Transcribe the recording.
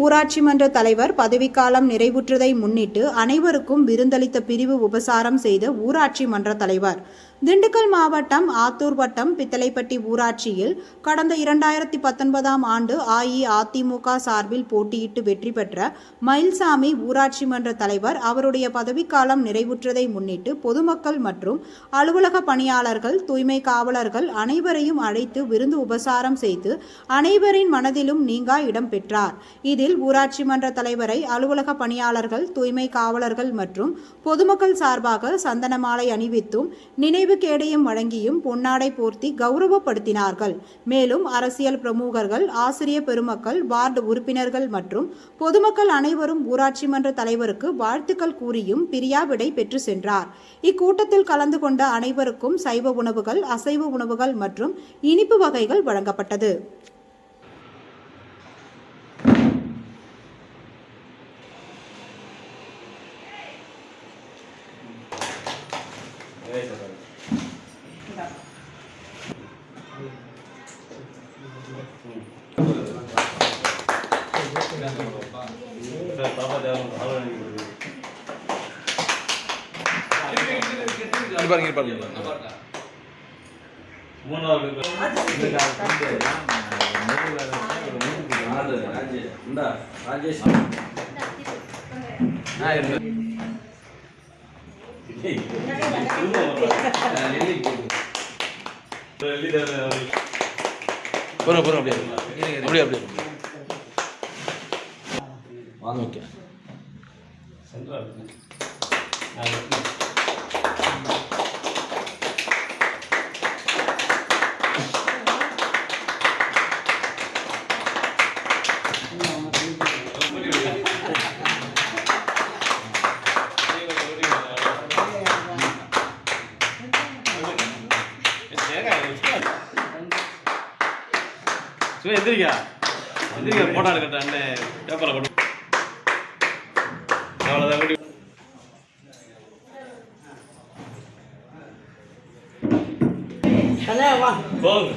ஊராட்சி மன்ற தலைவர் பதவிக்காலம் நிறைவுற்றதை முன்னிட்டு அனைவருக்கும் விருந்தளித்த பிரிவு உபசாரம் செய்த ஊராட்சி மன்ற தலைவர். திண்டுக்கல் மாவட்டம் ஆத்தூர் வட்டம் பித்தளைப்பட்டி ஊராட்சியில் கடந்த இரண்டாயிரத்தி பத்தொன்பதாம் ஆண்டு அஇஅதிமுக சார்பில் போட்டியிட்டு வெற்றி பெற்ற மயில்சாமி ஊராட்சி மன்ற தலைவர் அவருடைய பதவிக்காலம் நிறைவுற்றதை முன்னிட்டு பொதுமக்கள் மற்றும் அலுவலக பணியாளர்கள் தூய்மை காவலர்கள் அனைவரையும் அழைத்து விருந்து உபசாரம் செய்து அனைவரின் மனதிலும் நீங்கா இடம் பெற்றார். இதில் ஊராட்சி மன்ற தலைவரை அலுவலக பணியாளர்கள் தூய்மை காவலர்கள் மற்றும் பொதுமக்கள் சார்பாக சந்தன மாலை அணிவித்தும் நினைவு கேடயம் வழங்கியும் பொன்னாடை போர்த்தி கௌரவப்படுத்தினார்கள். மேலும் அரசியல் பிரமுகர்கள் ஆசிரிய பெருமக்கள் வார்டு உறுப்பினர்கள் மற்றும் பொதுமக்கள் அனைவரும் ஊராட்சி மன்ற தலைவருக்கு வாழ்த்துக்கள் கூறியும் பிரியாவிடை பெற்று சென்றார். இக்கூட்டத்தில் கலந்து கொண்ட அனைவருக்கும் சைவ உணவுகள் அசைவ உணவுகள் மற்றும் இனிப்பு வகைகள் வழங்கப்பட்டது. Gracias, பாருங்க இங்க பாருங்க ஆ, இருக்கு. பொறுங்க பொறுங்க அப்படியே. அப்படியே அப்படியே. வாங்க. ஓகே. சும்மா எந்திரிக்கா. எந்திரிக்கா போட்டா. இருக்கட்ட அண்ணன் பேப்பரில் கொடு அவ்வளோதான் கொடு போங்க